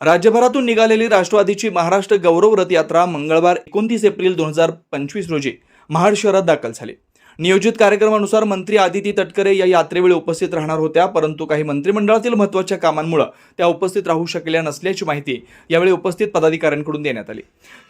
राज्यभरातून निघालेली राष्ट्रवादीची महाराष्ट्र गौरव रथ यात्रा मंगळवार एकोणतीस एप्रिल दोन हजार पंचवीस रोजी महाड शहरात दाखल झाली. नियोजित कार्यक्रमानुसार मंत्री आदिती तटकरे या यात्रेवेळी उपस्थित राहणार होत्या परंतु काही मंत्रिमंडळातील महत्त्वाच्या कामांमुळे त्या उपस्थित राहू शकल्या नसल्याची माहिती यावेळी उपस्थित पदाधिकाऱ्यांकडून देण्यात आली.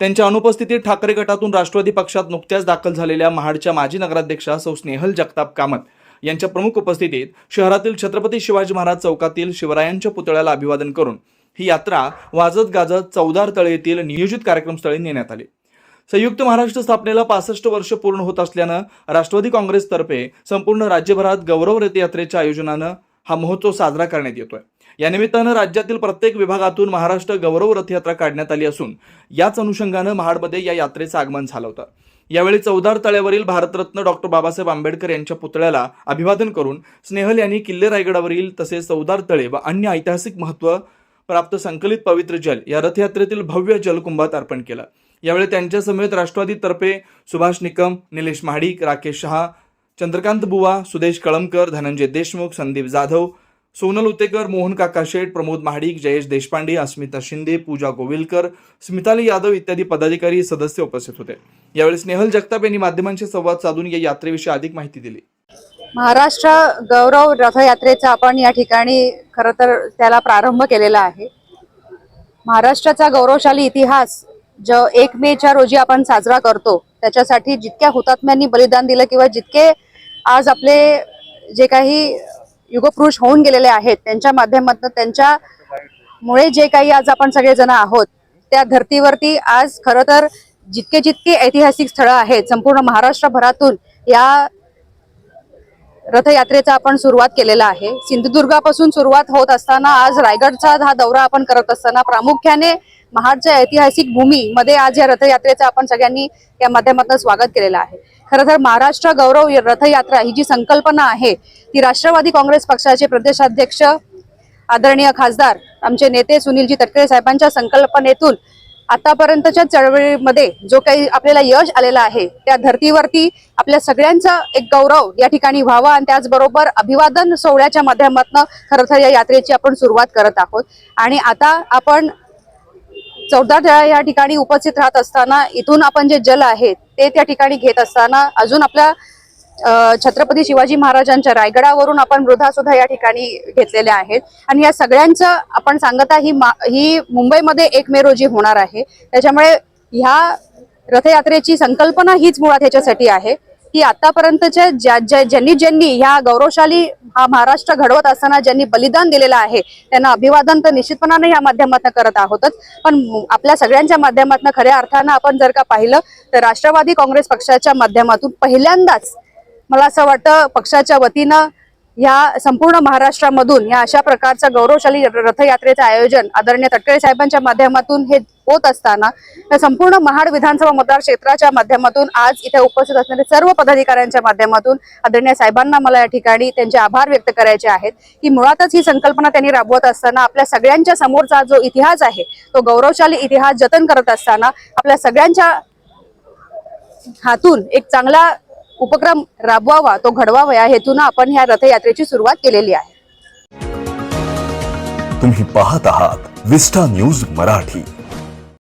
त्यांच्या अनुपस्थितीत ठाकरे गटातून राष्ट्रवादी पक्षात नुकत्याच दाखल झालेल्या महाडच्या माजी नगराध्यक्षा सौ स्नेहल जगताप कामत यांच्या प्रमुख उपस्थितीत शहरातील छत्रपती शिवाजी महाराज चौकातील शिवरायांच्या पुतळ्याला अभिवादन करून ही यात्रा वाजत गाजत चौदार तळे येथील नियोजित कार्यक्रमस्थळी नेण्यात आली. संयुक्त महाराष्ट्र स्थापनेला पासष्ट वर्ष पूर्ण होत असल्यानं राष्ट्रवादी काँग्रेसतर्फे संपूर्ण राज्यभरात गौरव रथयात्रेच्या आयोजनानं हा महोत्सव साजरा करण्यात येतोय. या निमित्तानं राज्यातील प्रत्येक विभागातून महाराष्ट्र गौरव रथयात्रा काढण्यात आली असून याच अनुषंगानं महाडमध्ये या यात्रेचं आगमन झालं होतं. यावेळी चौदार तळ्यावरील भारतरत्न डॉक्टर बाबासाहेब आंबेडकर यांच्या पुतळ्याला अभिवादन करून स्नेहल यांनी किल्ले रायगडावरील तसेच चौदार तळे व अन्य ऐतिहासिक महत्त्व प्राप्त संकलित पवित्र जल या रथयात्रेतील भव्य जलकुंभात अर्पण केलं. यावेळी त्यांच्या समेत राष्ट्रवादीतर्फे सुभाष निकम निलेश महाडिक राकेश शहा चंद्रकांत बुवा सुदेश कळमकर धनंजय देशमुख संदीप जाधव सोनल उतेकर मोहन काका शेठ प्रमोद महाडिक जयेश देशपांडे अस्मिता शिंदे पूजा गोविलकर स्मिताली यादव इत्यादी पदाधिकारी सदस्य उपस्थित होते. यावेळी स्नेहल जगताप यांनी माध्यमांशी संवाद साधून या यात्रेविषयी अधिक माहिती दिली. महाराष्ट्र गौरव रथयात्रेचा आपण या ठिकाणी खर तर त्याला प्रारंभ केलेला आहे. महाराष्ट्राचा गौरवशाली इतिहास जो एक मेच्या रोजी आपण साजरा करतो त्याच्यासाठी जितक्या हुतात्म्यांनी बलिदान दिलं किंवा जितके आज आपले जे काही युगपुरुष होऊन गेलेले आहेत त्यांच्या माध्यमातून त्यांच्यामुळे जे काही आज आपण सगळेजण आहोत त्या धर्तीवरती आज खरं तर जितके जितके ऐतिहासिक स्थळं आहेत संपूर्ण महाराष्ट्रभरातून या रथयात्रेचा आपण सुरुवात केलेला आहे. सिंधुदुर्गापासून सुरुवात होत असताना आज रायगडचा हा दौरा आपण करत असताना प्रामुख्याने महाडच्या ऐतिहासिक भूमी मध्ये आज या रथयात्रेचा आपण सगळ्यांनी या माध्यमातून स्वागत केलेलं आहे. खरं तर महाराष्ट्र गौरव रथयात्रा ही जी संकल्पना आहे ती राष्ट्रवादी काँग्रेस पक्षाचे प्रदेशाध्यक्ष आदरणीय खासदार आमचे नेते सुनीलजी तटकरे साहेबांच्या संकल्पनेतून आतापर्यंतच्या चळवळीमध्ये जो काही आपल्याला यश आलेलं आहे त्या धर्तीवरती आपल्या सगळ्यांचा एक गौरव या ठिकाणी व्हावा आणि त्याचबरोबर अभिवादन सोहळ्याच्या माध्यमातून खरं तर या यात्रेची आपण सुरुवात करत आहोत. आणि आता आपण चौदा तळा या ठिकाणी उपस्थित राहत असताना इथून आपण जे जल आहे ते त्या ठिकाणी घेत असताना अजून आपल्या छत्रपती शिवाजी महाराजांच्या रायगडावरून आपण मृधा सुद्धा या ठिकाणी घेतलेल्या आहेत. आणि या सगळ्यांचं आपण सांगत आहे ही मा- ही मुंबईमध्ये एक मे रोजी होणार आहे. त्याच्यामुळे ह्या रथयात्रेची संकल्पना हीच मुळात ह्याच्यासाठी आहे की आतापर्यंतच्या ज्या ज्या ज्यांनी ज्यांनी ह्या गौरवशाली हा महाराष्ट्र घडवत असताना ज्यांनी बलिदान दिलेलं आहे त्यांना अभिवादन तर निश्चितपणाने या माध्यमातून करत आहोतच. पण आपल्या सगळ्यांच्या माध्यमातून खऱ्या अर्थानं आपण जर का पाहिलं तर राष्ट्रवादी काँग्रेस पक्षाच्या माध्यमातून पहिल्यांदाच मला असं वाटतं पक्षाच्या वतीनं या संपूर्ण महाराष्ट्रामधून या अशा प्रकारचं गौरवशाली रथयात्रेचं आयोजन आदरणीय तटकरे साहेबांच्या माध्यमातून हे होत असताना या संपूर्ण महाड विधानसभा मतदार क्षेत्राच्या माध्यमातून आज इथे उपस्थित असणारे सर्व पदाधिकाऱ्यांच्या माध्यमातून आदरणीय साहेबांना मला या ठिकाणी त्यांचे आभार व्यक्त करायचे आहेत की मुळातच ही संकल्पना त्यांनी राबवत असताना आपल्या सगळ्यांच्या समोरचा जो इतिहास आहे तो गौरवशाली इतिहास जतन करत असताना आपल्या सगळ्यांच्या हातून एक चांगला उपक्रम राबवावा तो घडवावा या हेतून आपण ह्या रथयात्रेची सुरुवात केलेली आहे. तुम्ही पाहत आहात विस्टा न्यूज मराठी.